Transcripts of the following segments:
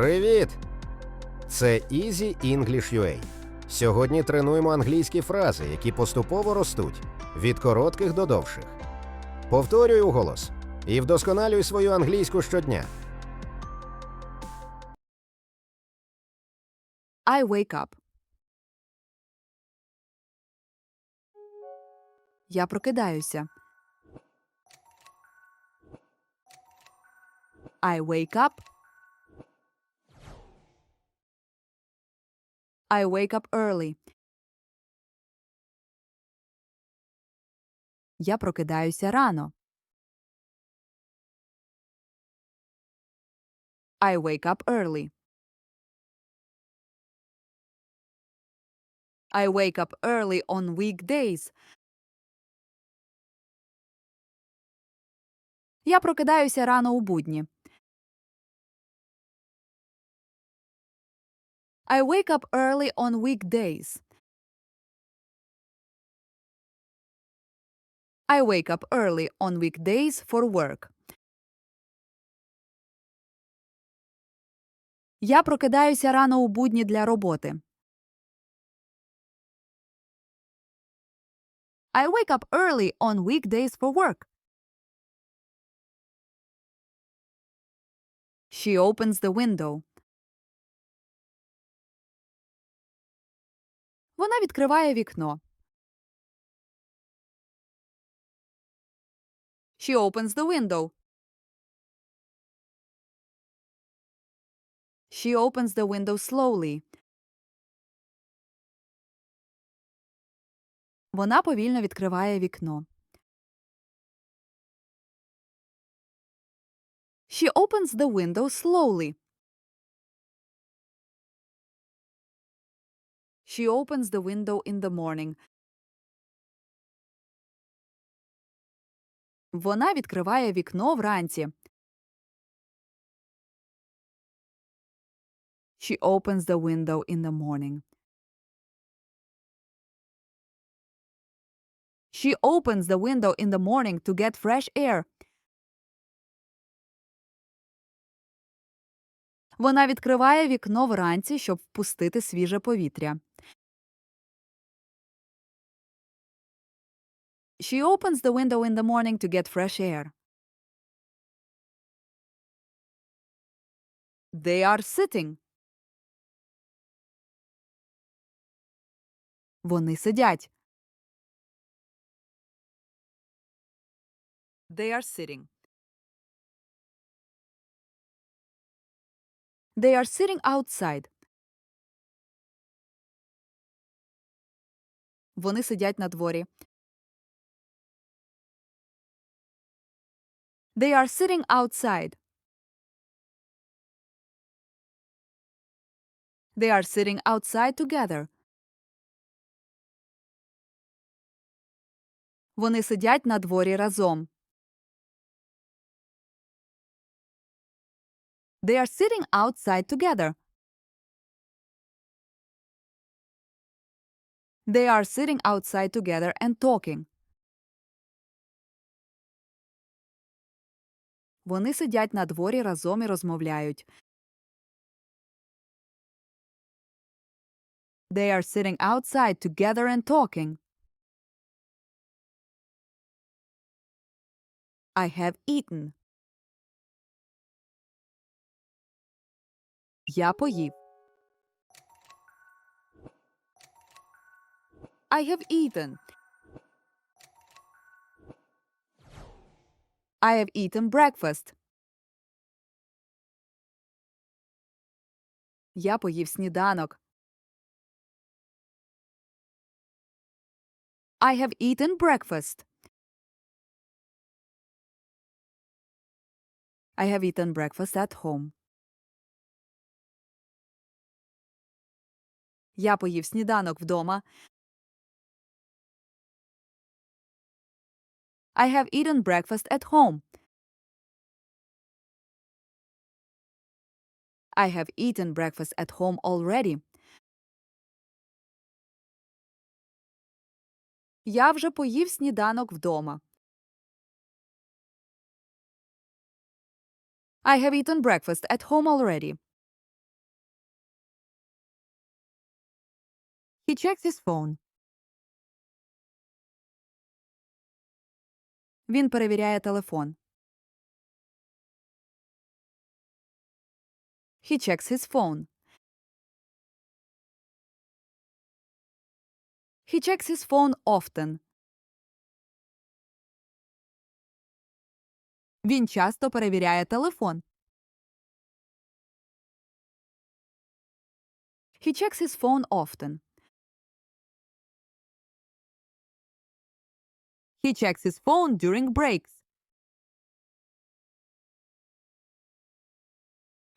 Привіт! Це Easy English UA. Сьогодні тренуємо англійські фрази, які поступово ростуть від коротких до довших. Повторюй уголос і вдосконалюй свою англійську щодня. I wake up. Я прокидаюся. I wake up. I wake up early. Я прокидаюся рано. I wake up early. I wake up early on weekdays. Я прокидаюся рано у будні. I wake up early on weekdays. I wake up early on weekdays for work. Я прокидаюся рано у будні для роботи. I wake up early on weekdays for work. She opens the window. Вона відкриває вікно. She opens the window. She opens the window slowly. Вона повільно відкриває вікно. She opens the window slowly. She opens the window in the morning. Вона відкриває вікно вранці. She opens the window in the morning. She opens the window in the morning to get fresh air. Вона відкриває вікно вранці, щоб впустити свіже повітря. She opens the window in the morning to get fresh air. They are sitting. Вони сидять. They are sitting. They are sitting outside. Вони сидять на дворі. They are sitting outside. They are sitting outside together. Вони сидять на дворі разом. They are sitting outside together. They are sitting outside together and talking. Вони сидять на дворі разом і розмовляють. They are sitting outside together and talking. I have eaten. Я поїв. I have eaten. I have eaten breakfast. Я поїв сніданок. I have eaten breakfast. I have eaten breakfast at home. Я поїв сніданок вдома. I have eaten breakfast at home. I have eaten breakfast at home already. Я вже поїв сніданок вдома. I have eaten breakfast at home already. He checks his phone. Він перевіряє телефон. He checks his phone. He checks his phone often. Він часто перевіряє телефон. He checks his phone often. He checks his phone during breaks.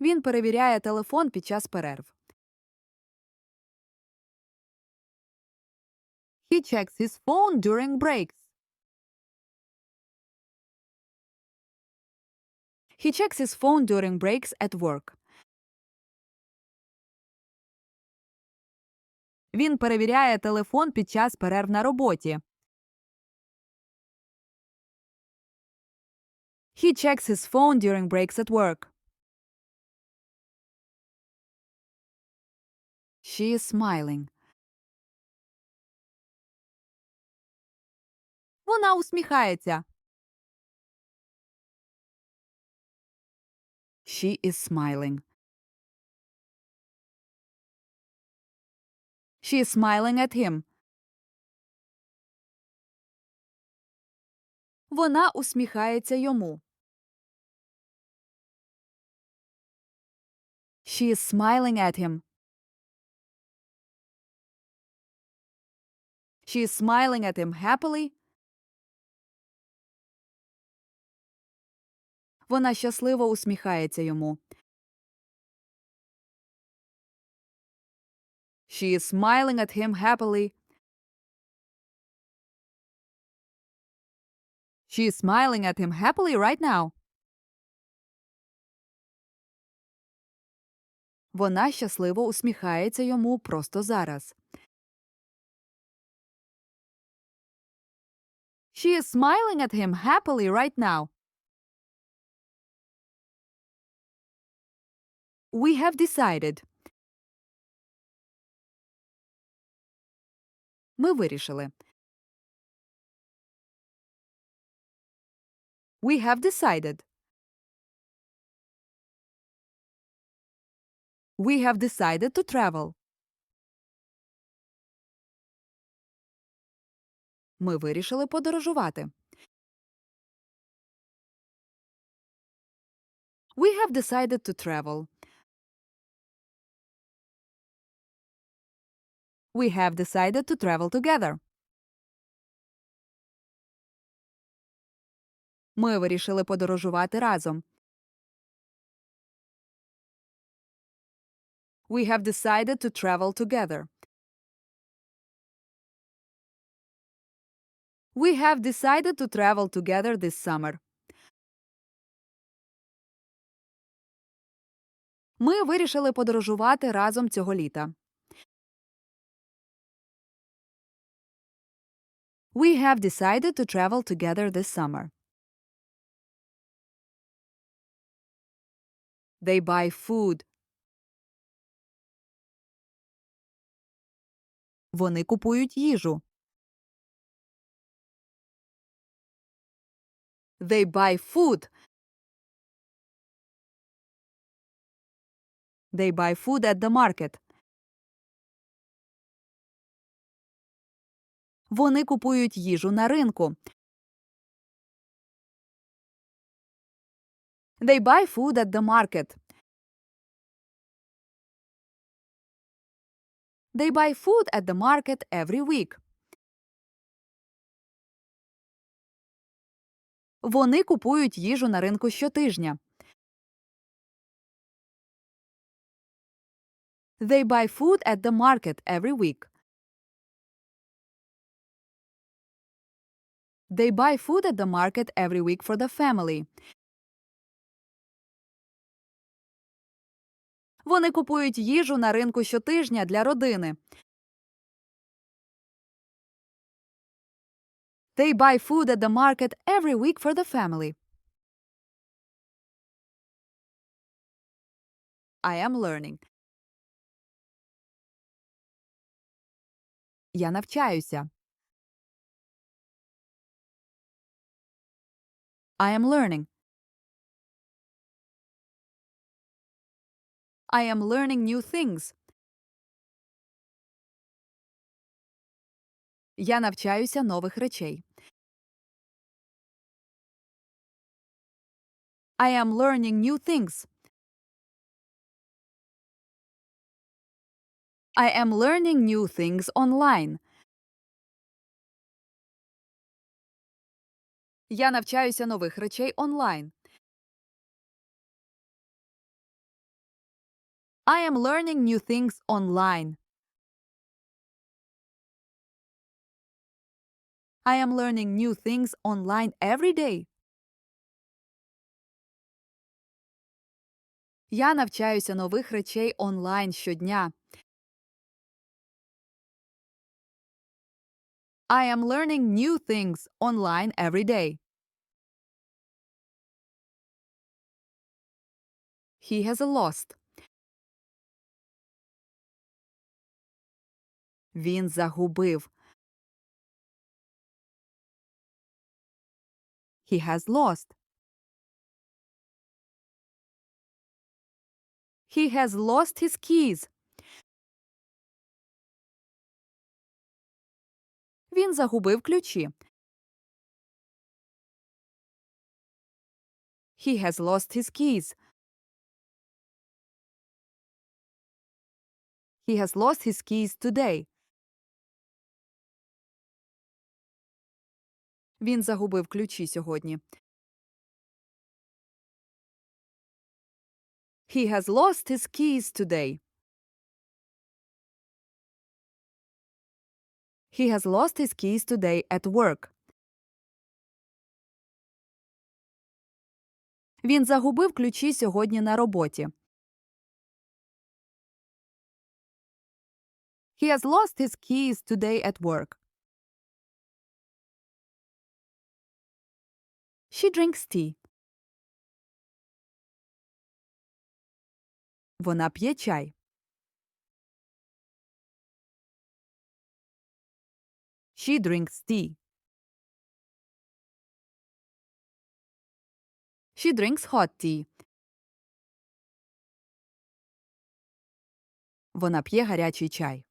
Він перевіряє телефон під час перерв. He checks his phone during breaks. He checks his phone during breaks at work. Він перевіряє телефон під час перерв на роботі. He checks his phone during breaks at work. She is smiling. Вона усміхається. She is smiling. She is smiling at him. Вона усміхається йому. She is smiling at him. She is smiling at him happily. Вона щасливо усміхається йому. She is smiling at him happily. She is smiling at him happily right now. Вона щасливо усміхається йому просто зараз. She is smiling at him happily right now. We have decided. Ми вирішили. We have decided. We have decided to travel. Ми вирішили подорожувати. We have decided to travel. We have decided to travel together. Ми вирішили подорожувати разом. We have decided to travel together. We have decided to travel together this summer. Ми вирішили подорожувати разом цього літа. We have decided to travel together this summer. They buy food. Вони купують їжу. They buy food. They buy food at the market. Вони купують їжу на ринку. They buy food at the market. They buy food at the market every week. Вони купують їжу на ринку щотижня. They buy food at the market every week. They buy food at the market every week for the family. Вони купують їжу на ринку щотижня для родини. They buy food at the market every week for the family. I am learning. Я навчаюся. I am learning. I am learning new things. Я навчаюся нових речей. I am learning new things. I am learning new things online. Я навчаюся нових речей онлайн. I am learning new things online. I am learning new things online every day. Я навчаюся нових речей онлайн щодня. I am learning new things online every day. He has lost. Він загубив. He has lost. He has lost his keys. Він загубив ключі. He has lost his keys. He has lost his keys today. Він загубив ключі сьогодні. He has lost his keys today. He has lost his keys today at work. Він загубив ключі сьогодні на роботі. He has lost his keys today at work. She drinks tea. Вона п'є чай. She drinks tea. She drinks hot tea. Вона п'є гарячий чай.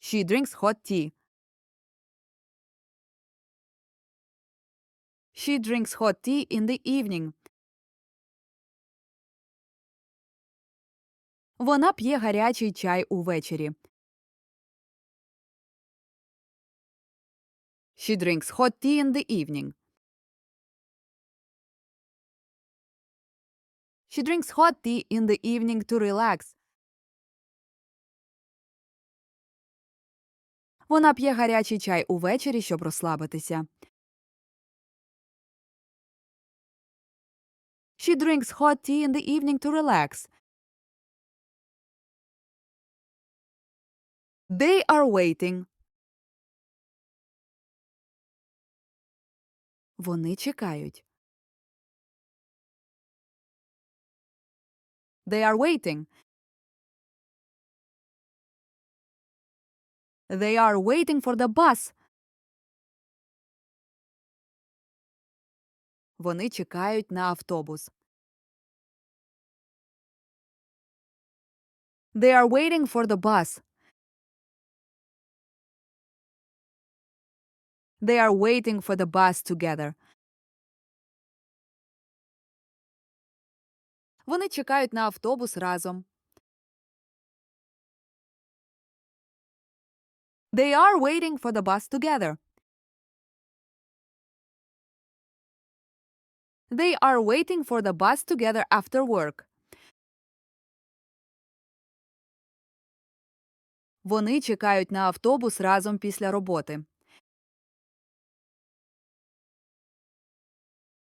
She drinks hot tea. She drinks hot tea in the evening. Вона п'є гарячий чай увечері. She drinks hot tea in the evening. She drinks hot tea in the evening to relax. Вона п'є гарячий чай увечері, щоб розслабитися. She drinks hot tea in the evening to relax. They are waiting. Вони чекають. They are waiting. They are waiting for the bus. Вони чекають на автобус. They are waiting for the bus. They are waiting for the bus together. Вони чекають на автобус разом. They are waiting for the bus together. They are waiting for the bus together after work. Вони чекають на автобус разом після роботи.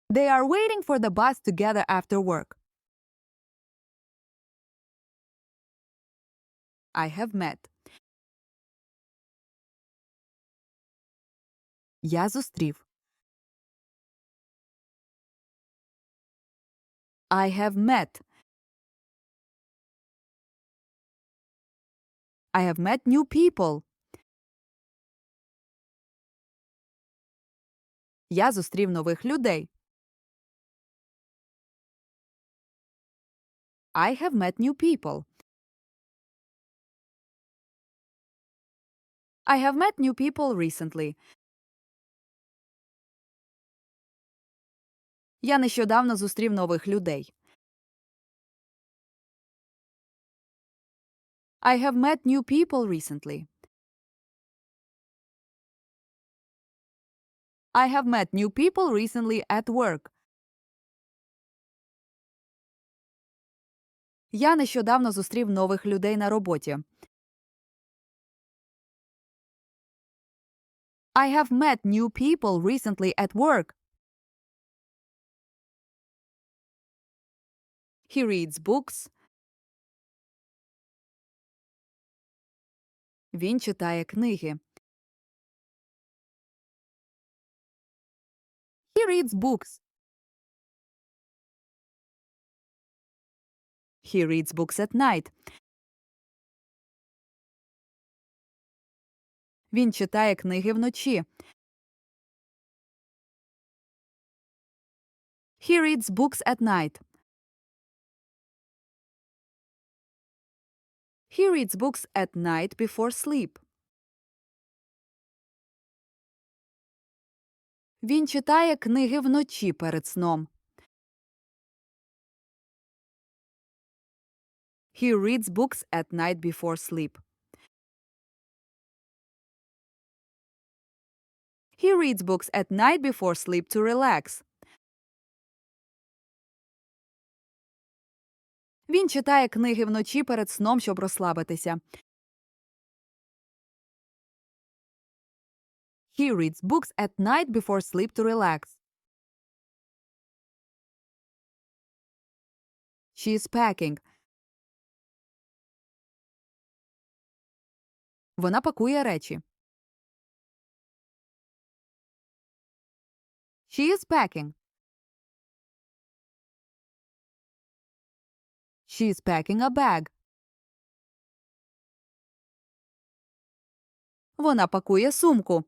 They are waiting for the bus together after work. I have met. Я зустрів. I have met. I have met new people. Я зустрів нових людей. I have met new people. I have met new people recently. Я нещодавно зустрів нових людей. I have met new people recently. I have met new people recently at work. Я нещодавно зустрів нових людей на роботі. I have met new people recently at work. He reads books. Він читає книги. He reads books. He reads books at night. Він читає книги вночі. He reads books at night. He reads books at night before sleep. Він читає книги вночі перед сном. He reads books at night before sleep. He reads books at night before sleep to relax. Він читає книги вночі перед сном, щоб розслабитися. He reads books at night before sleep to relax. She is packing. Вона пакує речі. She is packing. She is packing a bag. Вона пакує сумку.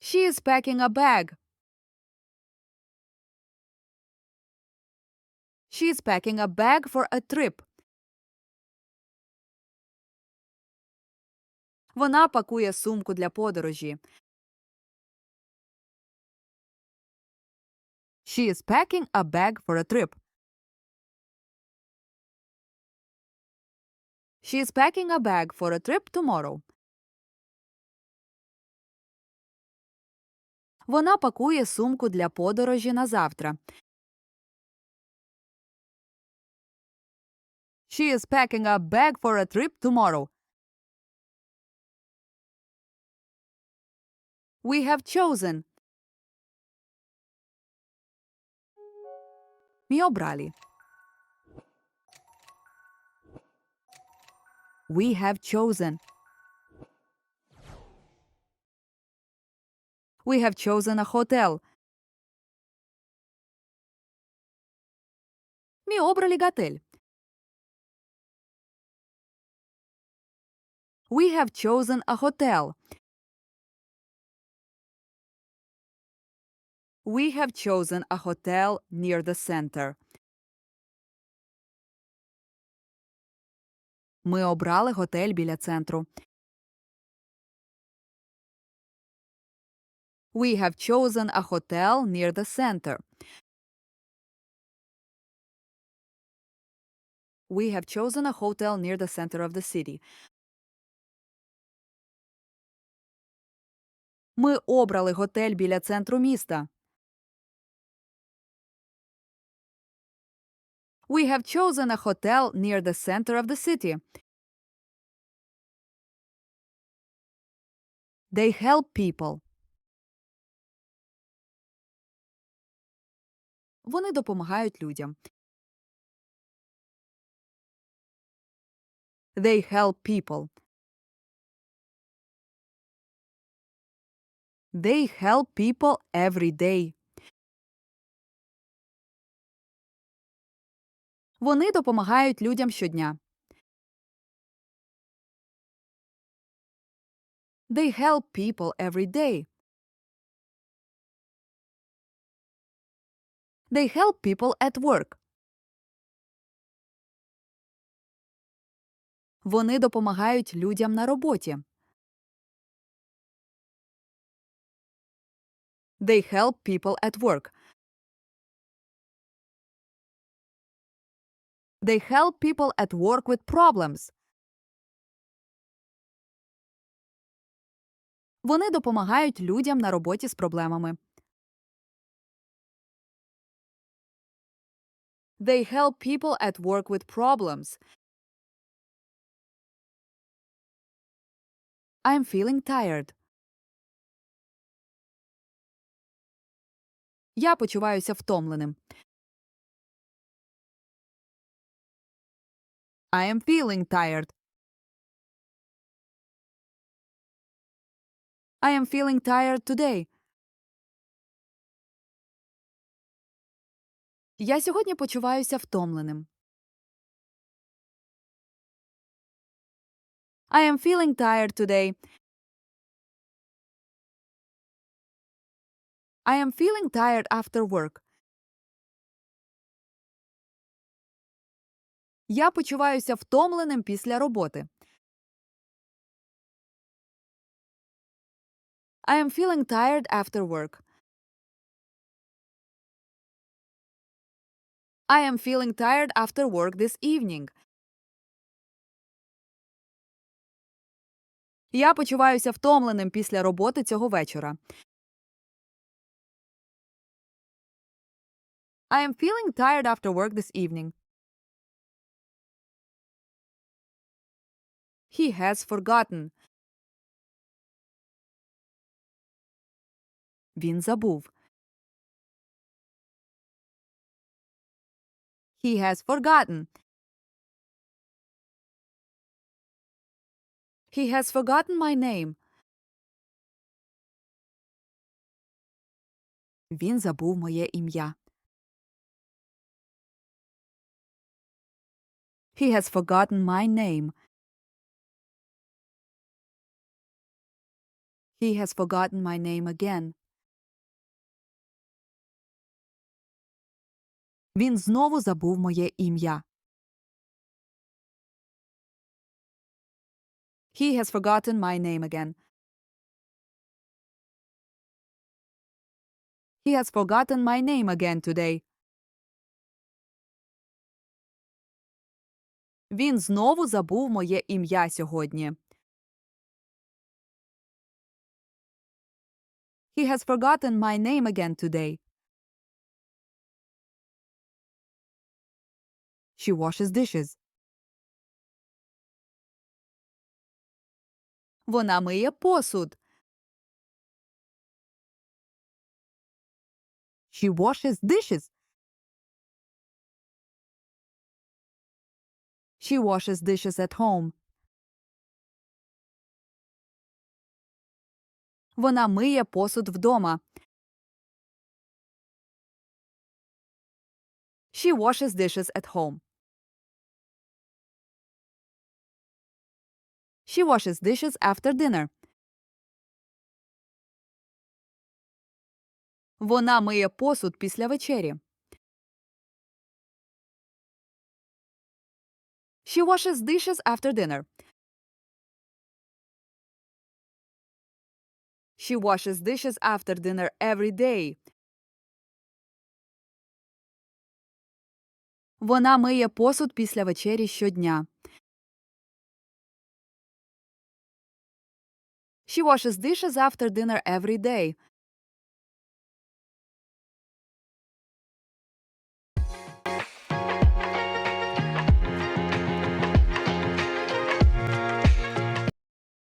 She is packing a bag. She is packing a bag for a trip. Вона пакує сумку для подорожі. She is packing a bag for a trip. She is packing a bag for a trip tomorrow. Вона пакує сумку для подорожі на завтра. She is packing a bag for a trip tomorrow. We have chosen. Ми обрали. We have chosen. We have chosen a hotel. Ми обрали готель. We have chosen a hotel. We have chosen a hotel near the center. Ми обрали готель біля центру. We have chosen a hotel near the center. We have chosen a hotel near the center of the city. Ми обрали готель біля центру міста. We have chosen a hotel near the center of the city. They help people. Вони допомагають людям. They help people. They help people every day. Вони допомагають людям щодня. They help people every day. They help people at work. Вони допомагають людям на роботі. They help people at work. They help people at work with problems. Вони допомагають людям на роботі з проблемами. They help people at work with problems. I'm feeling tired. Я почуваюся втомленим. I am feeling tired. I am feeling tired today. Я сьогодні почуваюся втомленим. I am feeling tired today. I am feeling tired after work. Я почуваюся втомленим після роботи. I am feeling tired after work. I am feeling tired after work this evening. Я почуваюся втомленим після роботи цього вечора. I am feeling tired after work this evening. He has forgotten. Він забув. He has forgotten. He has forgotten my name. Він забув моє ім'я. He has forgotten my name. He has forgotten my name again. Він знову забув моє ім'я. He has forgotten my name again. He has forgotten my name again today. Він знову забув моє ім'я сьогодні. He has forgotten my name again today. She washes dishes. Вона миє посуд. She washes dishes. She washes dishes at home. Вона миє посуд вдома. She washes dishes at home. She washes dishes after dinner. Вона миє посуд після вечері. She washes dishes after dinner. She washes dishes after dinner every day. Вона миє посуд після вечері щодня. She washes dishes after dinner every day.